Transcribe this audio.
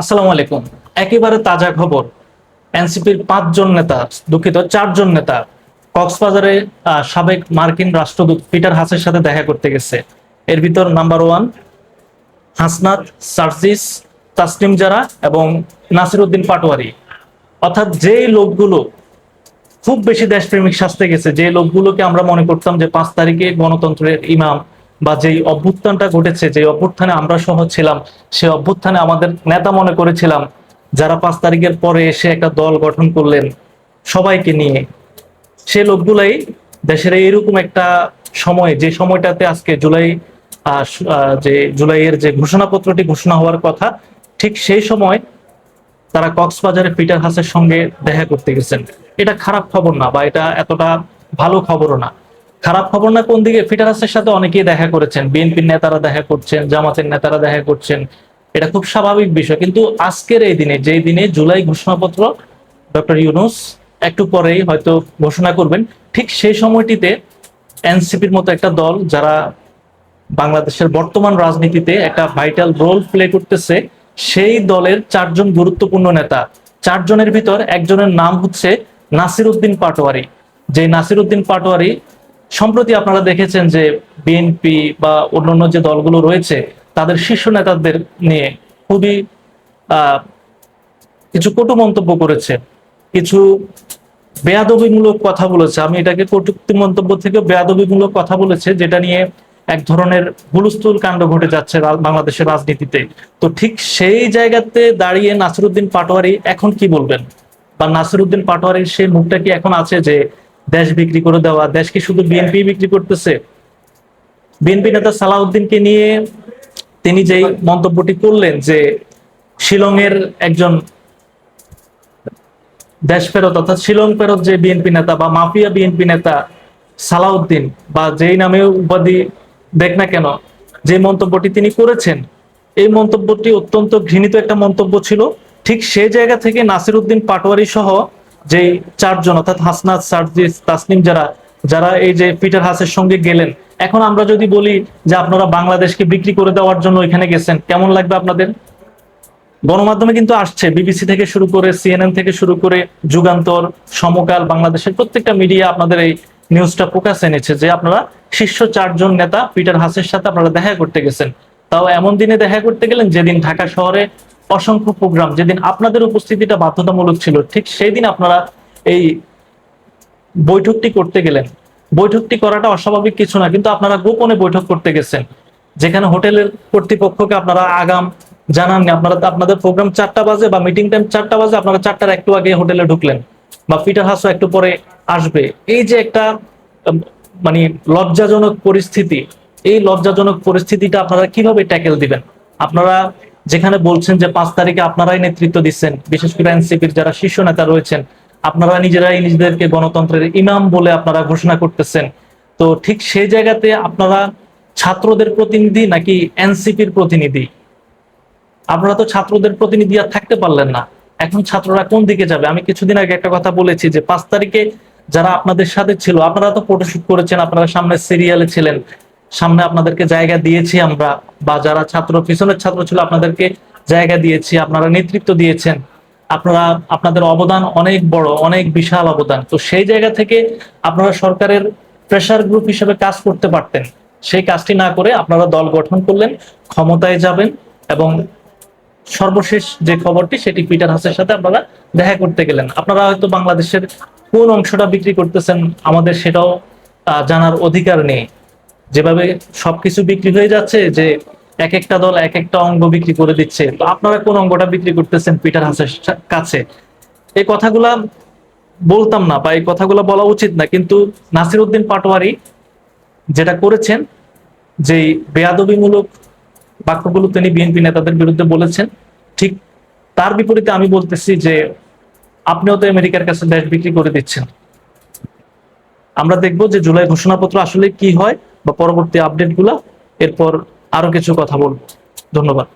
আসসালামু আলাইকুম। একেবারে তাজা খবর। এনসিপির পাঁচজন নেতা, দুঃখিত, চারজন নেতা কক্সবাজারে সাবেক মার্কিন রাষ্ট্রদূত পিটার হাসের সাথে দেখা করতে গেছে। এর ভিতর নাম্বার ওয়ান হাসনাত সার্জিস তাসলিম জারা এবং নাসিরউদ্দিন পাটোয়ারি। অর্থাৎ যেই লোকগুলো খুব বেশি দেশপ্রেমিক সাজতে গেছে যে লোকগুলোকে আমরা মনে করতাম যে পাঁচ তারিখে গণতন্ত্রের ইমাম বা যেই অভ্যুত্থানটা ঘটেছে যে অভ্যুত্থানে আমরা সহ ছিলাম সেই অভ্যুত্থানে আমাদের নেতা মনে করেছিলাম, যারা পাঁচ তারিখের পরে এসে একটা দল গঠন করলেন, সবাইকে নিয়ে। সে লোকগুলাই দেশের এইরকম একটা সময়, যে সময়টাতে আজকে জুলাই যে জুলাইয়ের যে ঘোষণাপত্রটি ঘোষণা হওয়ার কথা, ঠিক সেই সময় তারা কক্সবাজারে পিটার হাসের সঙ্গে দেখা করতে গেছেন। এটা খারাপ খবর না বা এটা এতটা ভালো খবরও না। খারাপ খবর না, কোন দিকে? পিটার হাসের সাথে অনেকেই দেখা করেছেন। বিএনপির নেতারা দেখা করছেন, জামাতের নেতারা দেখা করছেন। এটা খুব স্বাভাবিক বিষয়। কিন্তু আজকের এই দিনে, যেই দিনে জুলাই ঘোষণাপত্র, ডক্টর ইউনুস একটু পরেই হয়তো ঘোষণা করবেন, ঠিক সেই সময়টিতে এনসিপির মতো একটা দল, যারা বাংলাদেশের বর্তমান রাজনীতিতে একটা ভাইটাল রোল প্লে করতেছে, সেই দলের চারজন গুরুত্বপূর্ণ নেতা। চারজনের ভিতর একজনের নাম হচ্ছে নাসির উদ্দিন পাটোয়ারি। যে নাসির উদ্দিন পাটোয়ারি সম্প্রতি আপনারা দেখেছেন যে বিএনপি বা অন্যান্য যে দলগুলো রয়েছে, তাদের শীর্ষ নেতাদের নিয়ে খুবই কিছু কটু মন্তব্য করেছে। কিছু বেয়াদবিমূলক কথা বলেছে। আমি এটাকে কটুক্তি মন্তব্য থেকে বেয়াদবিমূলক কথা বলেছে, যেটা নিয়ে এক ধরনের হুলস্থুল কাণ্ড ঘটে যাচ্ছে বাংলাদেশের রাজনীতিতে। তো ঠিক সেই জায়গাতে দাঁড়িয়ে নাসিরুদ্দিন পাটোয়ারি এখন কি বলবেন? বা নাসিরুদ্দিন পাটোয়ারির সেই মুখটা কি এখন আছে যে দেশ বিক্রি করে দেওয়া দেশ কি শুধু বিএনপি বিক্রি করতেছে? বিএনপি নেতা সালাউদ্দিনকে নিয়ে তিনি যেই মন্তব্যটি করলেন যে শিলংয়ের একজন দেশ ফেরত অর্থাৎ শিলং ফেরত যে বিএনপি নেতা বা মাফিয়া বিএনপি নেতা সালাউদ্দিন বা যেই নামে উপাধি দেখ না কেন যে মন্তব্যটি তিনি করেছেন এই মন্তব্যটি অত্যন্ত ঘৃণিত একটা মন্তব্য ছিল। ঠিক সেই জায়গা থেকে নাসির উদ্দিন পাটোয়ারি সহ যে চারজন, অর্থাৎ হাসনাত, সার্জিস, তাসনিম যারা যারা এই যে পিটার হাসের সঙ্গে গেলেন, এখন আমরা যদি বলি যে আপনারা বাংলাদেশকে বিক্রি করে দেওয়ার জন্য এখানে গেছেন, কেমন লাগবে আপনাদের? গণমাধ্যমে কিন্তু আসছে, বিবিসি থেকে শুরু করে সিএনএন থেকে শুরু করে যুগান্তর, সমকাল, বাংলাদেশের প্রত্যেকটা মিডিয়া আপনাদের এই নিউজটা প্রকাশ এনেছে যে আপনারা শীর্ষ চারজন নেতা পিটার হাসের সাথে আপনারা দেখা করতে গেছেন। তাও এমন দিনে দেখা করতে গেলেন যেদিন ঢাকা শহরে অসংখ্য প্রোগ্রাম। যেদিন আপনাদের উপস্থিতিটা বাধ্যতামূলক ছিল, ঠিক সেই দিন আপনারা এই বৈঠকটি করতে গেলেন। বৈঠকটি করাটা অস্বাভাবিক কিছু না, কিন্তু আপনারা গোপনে বৈঠক করতে গেছেন। যেখানে হোটেলের কর্তৃপক্ষকে আপনারা আগাম জানাননি। আপনারা আপনাদের প্রোগ্রাম চারটা বাজে বা মিটিং টাইম চারটা বাজে, আপনারা চারটার একটু আগে হোটেলে ঢুকলেন বা পিটার হাসও একটু পরে আসবে। এই যে একটা মানে লজ্জাজনক পরিস্থিতি, এই লজ্জাজনক পরিস্থিতিটা আপনারা কীভাবে ট্যাকেল দিবেন? আপনারা যেখানে বলছেন যে পাঁচ তারিখে আপনারাই নেতৃত্ব দিচ্ছেন, বিশেষ করে এনসিপির যারা শীর্ষ নেতা রয়েছেন আপনারা নিজেরাই নিজেদেরকে গণতন্ত্রের ইমাম বলে আপনারা ঘোষণা করতেছেন। তো ঠিক সেই জায়গাতে আপনারা ছাত্রদের প্রতিনিধি নাকি এনসিপির প্রতিনিধি? আপনারা তো ছাত্রদের প্রতিনিধি আর থাকতে পারলেন না। এখন ছাত্ররা কোন দিকে যাবে? আমি কিছুদিন আগে একটা কথা বলেছি যে পাঁচ তারিখে যারা আপনাদের সাথে ছিল, আপনারা তো ফটোশুট করেছেন, আপনারা সামনে সিরিয়ালে ছিলেন। সামনে আপনাদেরকে জায়গা দিয়েছি, আমরা বা যারা ছাত্র, পিছনের ছাত্র ছিল আপনাদেরকে জায়গা দিয়েছি, আপনারা নেতৃত্ব দিয়েছেন। আপনারা, আপনাদের অবদান অনেক বড়, অনেক বিশাল অবদান। তো সেই জায়গা থেকে আপনারা সরকারের প্রেসার গ্রুপ হিসেবে কাজ করতে পারতেন। সেই কাজটি না করে আপনারা দল গঠন করলেন, ক্ষমতায় যাবেন এবং সর্বশেষ যে খবরটি সেটি পিটার হাসের সাথে আপনারা দেখা করতে গেলেন। আপনারা হয়তো বাংলাদেশের কোন অংশটা বিক্রি করতেছেন আমাদের সেটাও জানার অধিকার নেই। যেভাবে সবকিছু বিক্রি হয়ে যাচ্ছে, যে এক একটা দল এক একটা অঙ্গ বিক্রি করে দিচ্ছে। তো আপনারা কোন অঙ্গটা বিক্রি করতেছেন পিটার হাসের কাছে? এই কথাগুলা বলতাম না বা এই কথাগুলো বলা উচিত না, কিন্তু নাসির উদ্দিন পাটোয়ারি যেটা করেছেন যে বেয়াদবিমূলক বাক্যগুলো তিনি বিএনপি নেতাদের বিরুদ্ধে বলেছেন, ঠিক তার বিপরীতে আমি বলতেছি যে আপনিও তো আমেরিকার কাছে দেশ বিক্রি করে দিচ্ছেন। আমরা দেখব যে জুলাই ঘোষণাপত্র আসলে কি হয়। বা পরবর্তী আপডেটগুলো এরপর আরও কিছু কথা বলব। ধন্যবাদ।